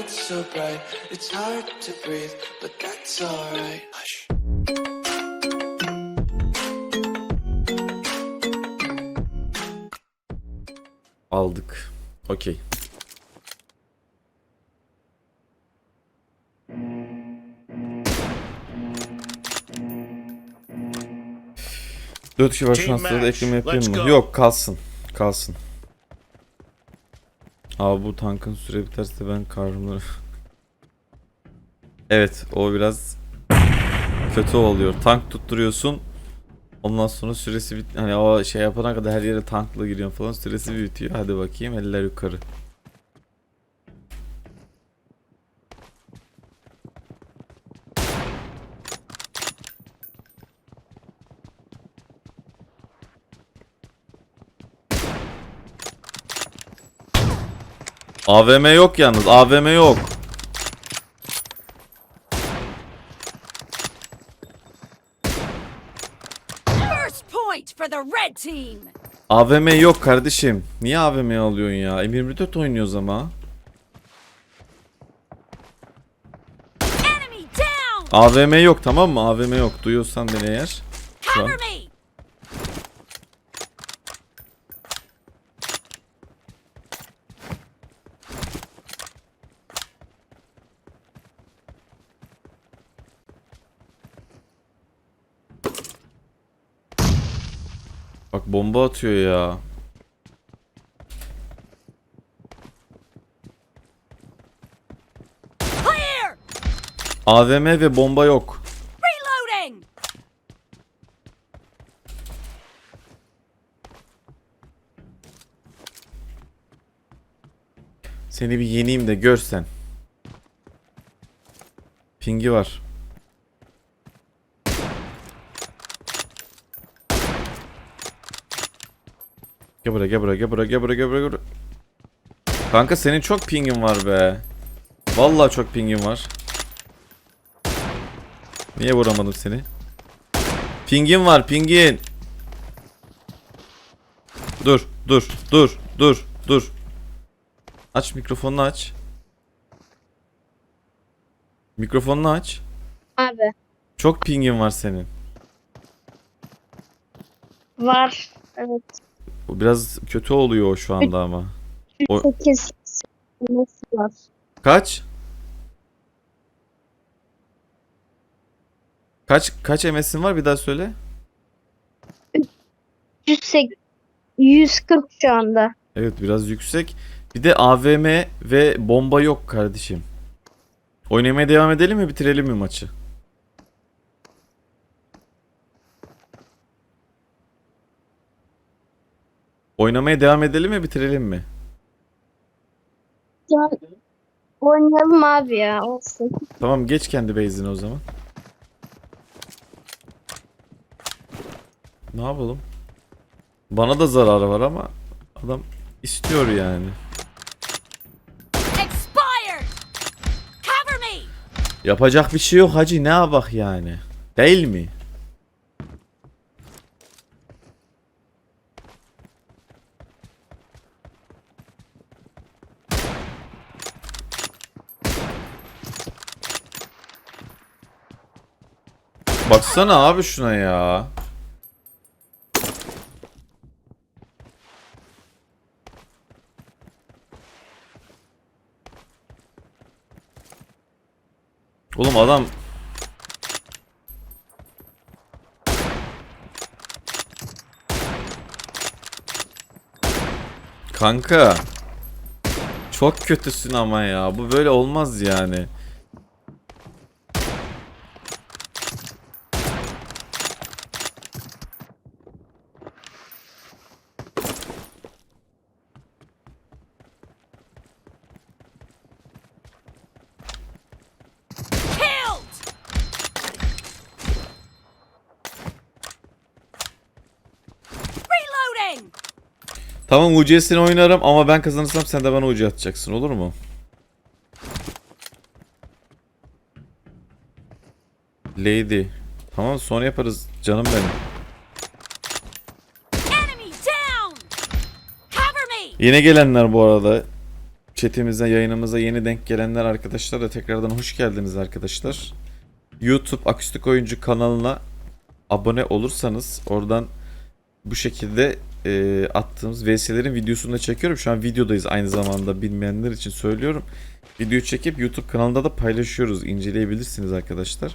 world's so bright, it's hard to breathe, but that's alright. Hush. Aldık. Okey. Dört kişi var şu an sırada ekleme yapayım mı? Yok kalsın. Kalsın. Abi bu tankın süre biterse ben karnımları... evet o biraz kötü oluyor. Tank tutturuyorsun. Ondan sonra süresi bit hani o şey yapana kadar her yere tankla giriyorsun falan süresi bitiyor. Hadi bakayım eller yukarı. AVM yok yalnız. AVM yok. First point for the red team. AVM yok kardeşim. Niye AVM alıyorsun ya? M24 oynuyoruz ama. AVM yok tamam mı? AVM yok. Duyuyorsan beni eğer. Şu an. Bak bomba atıyor ya. Clear. AVM ve bomba yok. Reloading. Seni bir yeneyim de görsen. Pingi var. Gel buraya gel buraya gel buraya gel buraya gel buraya. Kanka senin çok pingin var be. Vallahi çok pingin var. Niye vuramadım seni? Pingin var pingin. Dur dur dur dur dur. Aç mikrofonunu aç. Mikrofonunu aç. Abi Çok pingin var senin. var. Evet. Biraz kötü oluyor şu anda ama. O- 8 nasıl var? Kaç? Kaç kaç MS'in var bir daha söyle. 108 140 şu anda. Evet biraz yüksek. Bir de AVM ve bomba yok kardeşim. Oynamaya devam edelim mi bitirelim mi maçı? Oynamaya devam edelim mi bitirelim mi? Ya, oynayalım abi ya olsun. Tamam geç kendi base'ine o zaman. Ne yapalım? Bana da zararı var ama adam istiyor yani. Expired. Cover me. Yapacak bir şey yok hacı ne yapak yani? Değil mi? Baksana abi şuna ya. Oğlum adam Kanka. Çok kötüsün ama ya. Bu böyle olmaz yani Killed. Reloading. Tamam UC'sini oynarım ama ben kazanırsam sen de bana UC atacaksın olur mu? Lady. Tamam sonra yaparız canım benim. Yine gelenler bu arada. chatimize, yayınımıza yeni denk gelenler arkadaşlar da tekrardan hoş geldiniz arkadaşlar. YouTube Akustik Oyuncu kanalına abone olursanız oradan bu şekilde e, attığımız VS'lerin videosunu da çekiyorum. Şu an videodayız aynı zamanda bilmeyenler için söylüyorum. Videoyu çekip YouTube kanalında da paylaşıyoruz. İnceleyebilirsiniz arkadaşlar.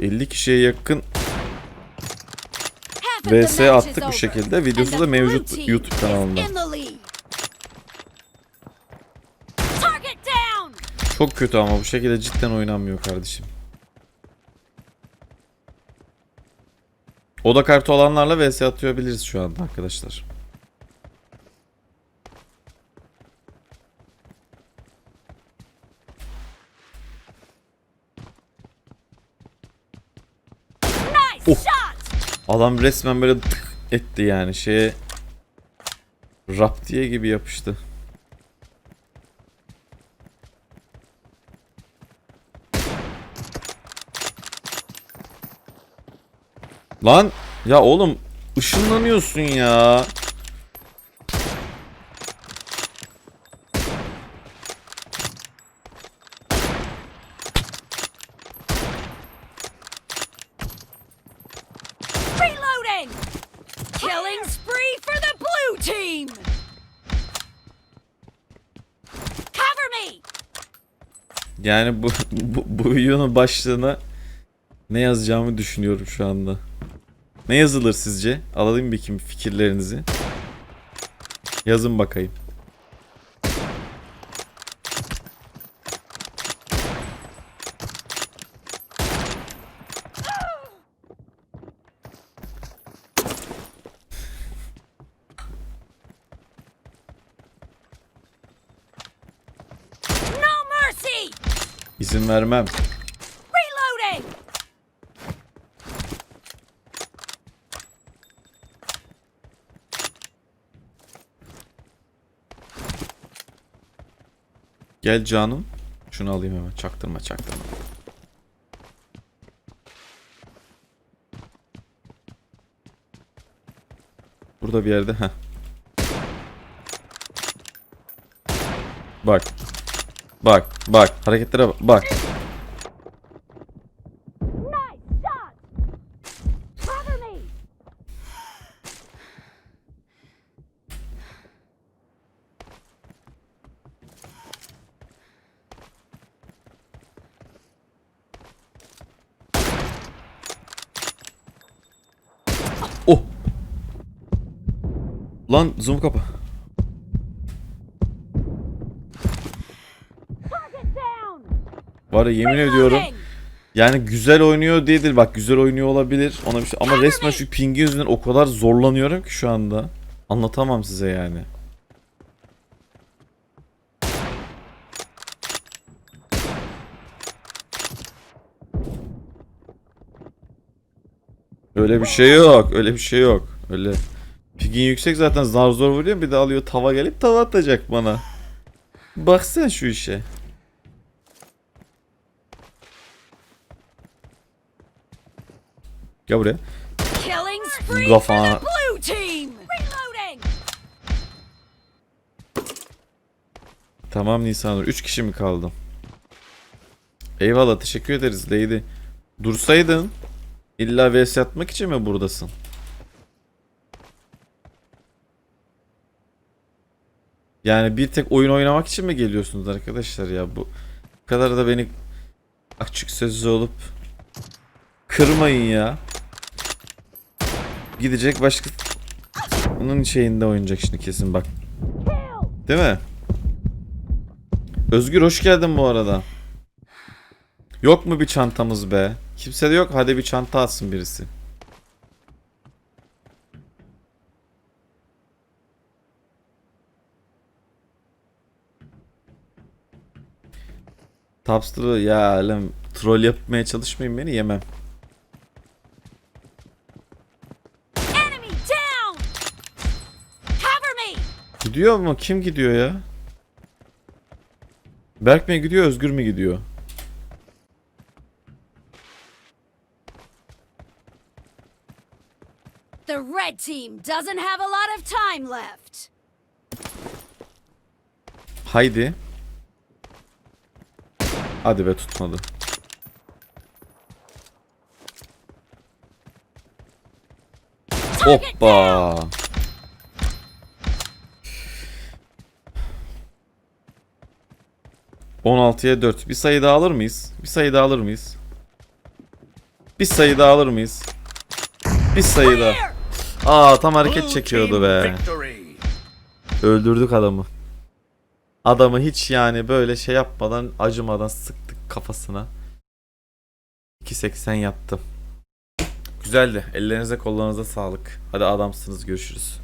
50 kişiye yakın VS attık bu şekilde. Videosu da mevcut YouTube kanalında. Çok kötü ama bu şekilde cidden oynanmıyor kardeşim. Oda kartı olanlarla vs atabiliriz şu anda arkadaşlar. Oh. Adam resmen böyle tık etti yani şeye rap diye gibi yapıştı. Lan ya oğlum ışınlanıyorsun ya. Reloading. Killing spree for the blue team. Cover me. Yani bu, bu, bu videonun başlığına ne yazacağımı düşünüyorum şu anda. Ne yazılır sizce? Alayım bakayım fikirlerinizi. Yazın bakayım. İzin vermem. Reloading. Gel canım. Şunu alayım hemen. Çaktırma çaktırma. Burada bir yerde. Heh. Bak. Bak. Bak. Hareketlere bak. Bak. Lan zoom down. Var ya yemin ediyorum. Yani güzel oynuyor değildir. Bak güzel oynuyor olabilir. Ona bir şey ama resmen şu pingi yüzünden o kadar zorlanıyorum ki şu anda. Anlatamam size yani. Öyle bir şey yok. Öyle bir şey yok. Öyle pingin yüksek zaten zar zor vuruyor. Bir de alıyor tava gelip tava atacak bana. Bak sen şu işe. Gel buraya. Kafana-. Tamam Nisanur. 3 kişi mi kaldı? Eyvallah teşekkür ederiz Lady. Dursaydın. İlla vs atmak için mi buradasın? Yani bir tek oyun oynamak için mi geliyorsunuz arkadaşlar ya? Bu kadar da beni açık sözlü olup kırmayın ya. Gidecek başka bunun şeyinde oynayacak şimdi kesin bak. Değil mi? Özgür hoş geldin bu arada. Yok mu bir çantamız be? Kimse de yok. Hadi bir çanta atsın birisi. Taps'ta ya lan troll yapmaya çalışmayın beni yemem. Gidiyor mu? Kim gidiyor ya? Berk mi gidiyor, Özgür mü gidiyor? The red team doesn't have a lot of time left. Haydi. Hadi be tutmadı. Hoppa. ...16'ya 4. Bir sayı daha alır mıyız? Bir sayı daha alır mıyız? Bir sayı daha alır mıyız? Bir sayı daha. Aa tam hareket çekiyordu be. Öldürdük adamı. Adamı hiç yani böyle şey yapmadan acımadan sıktık kafasına. 2.80 yattı. Güzeldi. Ellerinize kollarınıza sağlık. Hadi adamsınız görüşürüz.